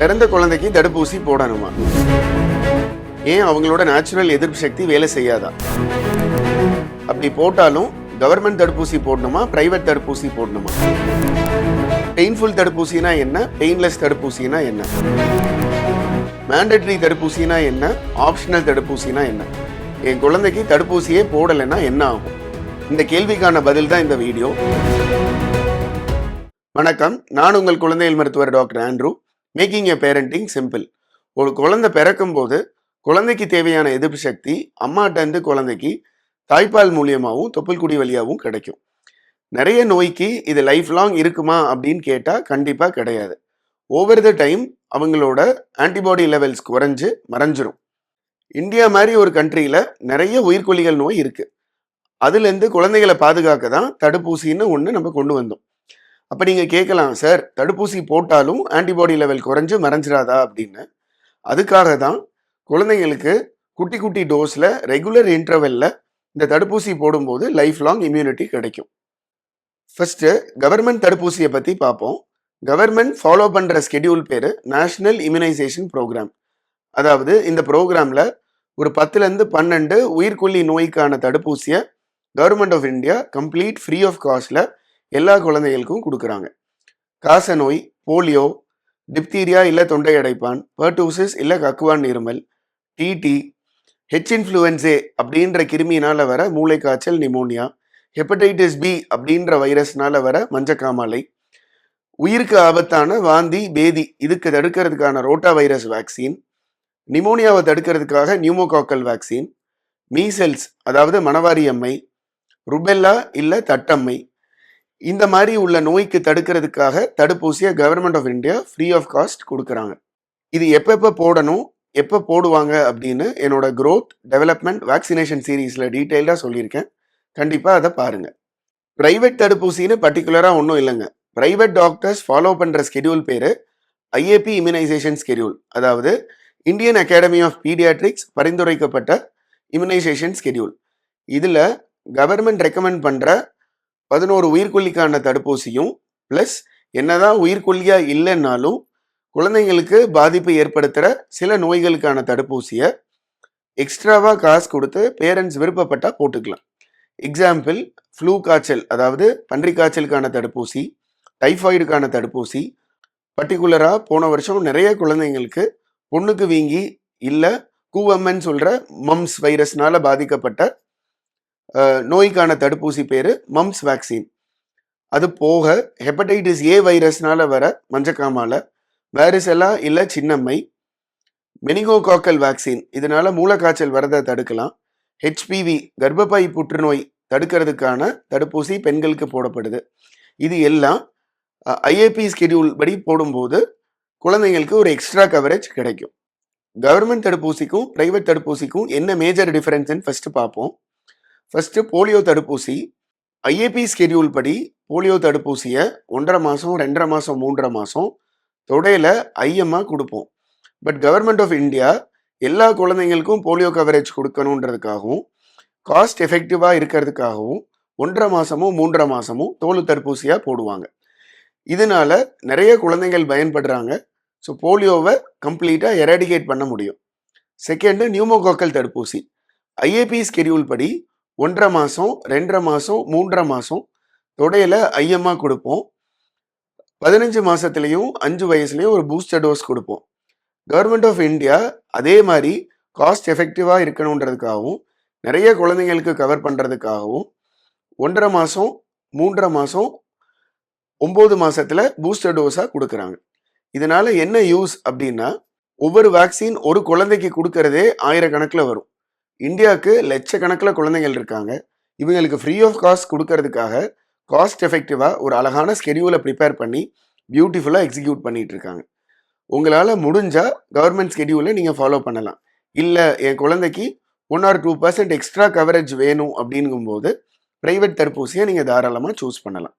பிறந்த குழந்தைக்கு தடுப்பூசி போடணுமா? ஏன் அவங்களோட நேச்சுரல் எதிர்ப்பு சக்தி வேலை செய்யாதா? அப்படி போட்டாலும் கவர்மெண்ட் தடுப்பூசி போடணுமா பிரைவேட் தடுப்பூசி போடணுமா? பெயின்ஃபுல் தடுப்பூசினா என்ன? பெயின்லெஸ் தடுப்பூசினா என்ன? மேண்டட்ரி தடுப்பூசினா என்ன? ஆப்ஷனல் தடுப்பூசினா என்ன? என் குழந்தைக்கு தடுப்பூசியே போடலைன்னா என்ன ஆகும்? இந்த கேள்விக்கான பதில் தான் இந்த வீடியோ. வணக்கம். நான் உங்கள் குழந்தைகள் மருத்துவர் doctor Andrew. Making a parenting simple ஒரு குழந்தை பிறக்கும் போது குழந்தைக்கு தேவையான எதிர்ப்பு சக்தி அம்மாட்டேருந்து குழந்தைக்கு தாய்ப்பால் மூலியமாகவும் தொப்புள்குடி வழியாகவும் கிடைக்கும். நிறைய நோய்க்கு இது லைஃப் லாங் இருக்குமா அப்படின்னு கேட்டால் கண்டிப்பாக கிடையாது. ஓவர் த டைம் அவங்களோட ஆன்டிபாடி லெவல்ஸ் குறைஞ்சு மறைஞ்சிரும். இந்தியா மாதிரி ஒரு கண்ட்ரியில் நிறைய உயிர்கொல்லிகள் நோய் இருக்குது அதுலேருந்து குழந்தைகளை பாதுகாக்க தான் தடுப்பூசின்னு ஒன்று நம்ம கொண்டு வந்தோம். அப்போ நீங்கள் கேட்கலாம் சார் தடுப்பூசி போட்டாலும் ஆன்டிபாடி லெவல் குறைஞ்சு மறைஞ்சிராதா? அப்படின்னு. அதுக்காக தான் குழந்தைங்களுக்கு குட்டி குட்டி டோஸில் ரெகுலர் இன்டர்வெல்ல இந்த தடுப்பூசி போடும்போது லைஃப் லாங் இம்யூனிட்டி கிடைக்கும். ஃபஸ்ட்டு கவர்மெண்ட் தடுப்பூசியை பற்றி பார்ப்போம். கவர்மெண்ட் ஃபாலோ பண்ணுற schedule per national immunization program அதாவது இந்த ப்ரோக்ராமில் ஒரு பத்துலேருந்து பன்னெண்டு உயிர்கொல்லி நோய்க்கான தடுப்பூசியை government of India complete free of காஸ்ட்டில் எல்லா குழந்தைகளுக்கும் கொடுக்குறாங்க. காச நோய் போலியோ டிப்தீரியா இல்லை தொண்டை அடைப்பான் பர்டூசிஸ் இல்லை கக்குவான் இருமல் டிடி ஹெச் இன்ஃப்ளூயன்சே அப்படின்ற கிருமியினால் வர மூளை காய்ச்சல் நிமோனியா ஹெப்படைட்டிஸ் பி அப்படின்ற வைரஸ்னால வர மஞ்சக்காமாலை உயிருக்கு ஆபத்தான வாந்தி பேதி இதுக்கு தடுக்கிறதுக்கான ரோட்டா வைரஸ் வேக்சின் நிமோனியாவை தடுக்கிறதுக்காக நியூமோகாக்கல் வேக்சின் மீசல்ஸ் அதாவது மணவாரி அம்மை ருபெல்லா இல்லை தட்டம்மை இந்த மாதிரி உள்ள நோய்க்கு தடுக்கிறதுக்காக தடுப்பூசியை government of India free of cost கொடுக்குறாங்க. இது எப்பப்போ போடணும் எப்போ போடுவாங்க அப்படின்னு என்னோட க்ரோத் டெவலப்மெண்ட் வேக்சினேஷன் சீரீஸில் டீட்டெயில்டாக சொல்லியிருக்கேன். கண்டிப்பாக அதை பாருங்கள் ப்ரைவேட் தடுப்பூசின்னு பர்டிகுலராக ஒன்றும் இல்லைங்க. ப்ரைவேட் டாக்டர்ஸ் ஃபாலோ பண்ணுற schedule per IAP immunization schedule அதாவது இந்தியன் அகாடமி ஆஃப் பீடியாட்ரிக்ஸ் பரிந்துரைக்கப்பட்ட இம்யூனைசேஷன் ஸ்கெடியூல் இதில் கவர்மெண்ட் ரெக்கமெண்ட் பண்ணுற பதினோரு உயிர்கொல்லிக்கான தடுப்பூசியும் ப்ளஸ் என்னதான் உயிர்கொல்லியாக இல்லைன்னாலும் குழந்தைங்களுக்கு பாதிப்பு ஏற்படுத்துகிற சில நோய்களுக்கான தடுப்பூசியை எக்ஸ்ட்ராவாக காசு கொடுத்து பேரண்ட்ஸ் விருப்பப்பட்டால் போட்டுக்கலாம். எக்ஸாம்பிள் ஃப்ளூ காய்ச்சல் அதாவது பன்றி காய்ச்சலுக்கான தடுப்பூசி டைஃபாய்டுக்கான தடுப்பூசி பர்டிகுலராக போன வருஷம் நிறைய குழந்தைங்களுக்கு பொண்ணுக்கு வீங்கி இல்லை கூவம்மன் சொல்கிற மம்ஸ் வைரஸ்னால் பாதிக்கப்பட்ட நோய்க்கான தடுப்பூசி பேர் மம்ஸ் வேக்சின் அது போக ஹெப்படைட்டிஸ் ஏ வைரஸ்னால வர மஞ்சக்காமால வேரிசெல்லா இல்லை சின்னம்மை. மெனிகோகாக்கல் வேக்சின் இதனால மூளைக்காய்ச்சல் வரதை தடுக்கலாம். ஹெச்பிவி கர்ப்பப்பை புற்றுநோய் தடுக்கிறதுக்கான தடுப்பூசி பெண்களுக்கு போடப்படுது. இது எல்லாம் ஐஏபி ஸ்கெடியூல் படி போடும்போது குழந்தைங்களுக்கு ஒரு எக்ஸ்ட்ரா கவரேஜ் கிடைக்கும். கவர்மெண்ட் தடுப்பூசிக்கும் பிரைவேட் தடுப்பூசிக்கும் என்ன மேஜர் டிஃபரன்ஸ்ன்னு ஃபர்ஸ்ட் பார்ப்போம். ஃபஸ்ட்டு போலியோ தடுப்பூசி. ஐஏபி ஸ்கெடியூல் படி போலியோ தடுப்பூசியை ஒன்றரை மாதம் ரெண்டரை மாதம் மூன்றரை மாதம் தொடையில் ஐஎம்மாக கொடுப்போம். பட் கவர்மெண்ட் ஆஃப் இந்தியா எல்லா குழந்தைங்களுக்கும் போலியோ கவரேஜ் கொடுக்கணுன்றதுக்காகவும் காஸ்ட் எஃபெக்டிவாக இருக்கிறதுக்காகவும் ஒன்றரை மாதமும் மூன்றரை மாதமும் தோல் தடுப்பூசியாக போடுவாங்க. இதனால நிறைய குழந்தைகள் பயன்படுறாங்க. ஸோ போலியோவை கம்ப்ளீட்டாக எராடிகேட் பண்ண முடியும். செகண்டு நியூமோகோக்கல் தடுப்பூசி. ஐஏபி ஸ்கெடியூல் படி ஒன்றரை மாதம் ரெண்டரை மாதம் மூன்றரை மாதம் தொடையில் ஐயமாக கொடுப்போம். பதினஞ்சு மாதத்துலேயும் அஞ்சு வயசுலேயும் ஒரு பூஸ்டர் டோஸ் கொடுப்போம். கவர்மெண்ட் ஆஃப் இந்தியா அதே மாதிரி காஸ்ட் எஃபெக்டிவாக இருக்கணுன்றதுக்காகவும் நிறைய குழந்தைங்களுக்கு கவர் பண்ணுறதுக்காகவும் ஒன்றரை மாதம் மூன்றரை மாதம் ஒம்பது மாதத்தில் பூஸ்டர் டோஸாக கொடுக்குறாங்க. இதனால் என்ன யூஸ் அப்படின்னா ஒவ்வொரு வேக்சின் ஒரு குழந்தைக்கு கொடுக்கறதே ஆயிரக்கணக்கில் வரும். இந்தியாவுக்கு லட்சக்கணக்கில் குழந்தைகள் இருக்காங்க. இவங்களுக்கு ஃப்ரீ ஆஃப் காஸ்ட் கொடுக்கறதுக்காக காஸ்ட் எஃபெக்டிவாக ஒரு அழகான ஸ்கெடியூலை ப்ரிப்பேர் பண்ணி பியூட்டிஃபுல்லாக எக்ஸிக்யூட் பண்ணிட்டு இருக்காங்க. உங்களால் முடிஞ்சால் கவர்மெண்ட் ஸ்கெடியூலை நீங்கள் ஃபாலோ பண்ணலாம். இல்லை என் குழந்தைக்கு one or two percent extra coverage வேணும் அப்படிங்கும்போது ப்ரைவேட் தடுப்பூசியை நீங்கள் தாராளமாக சூஸ் பண்ணலாம்.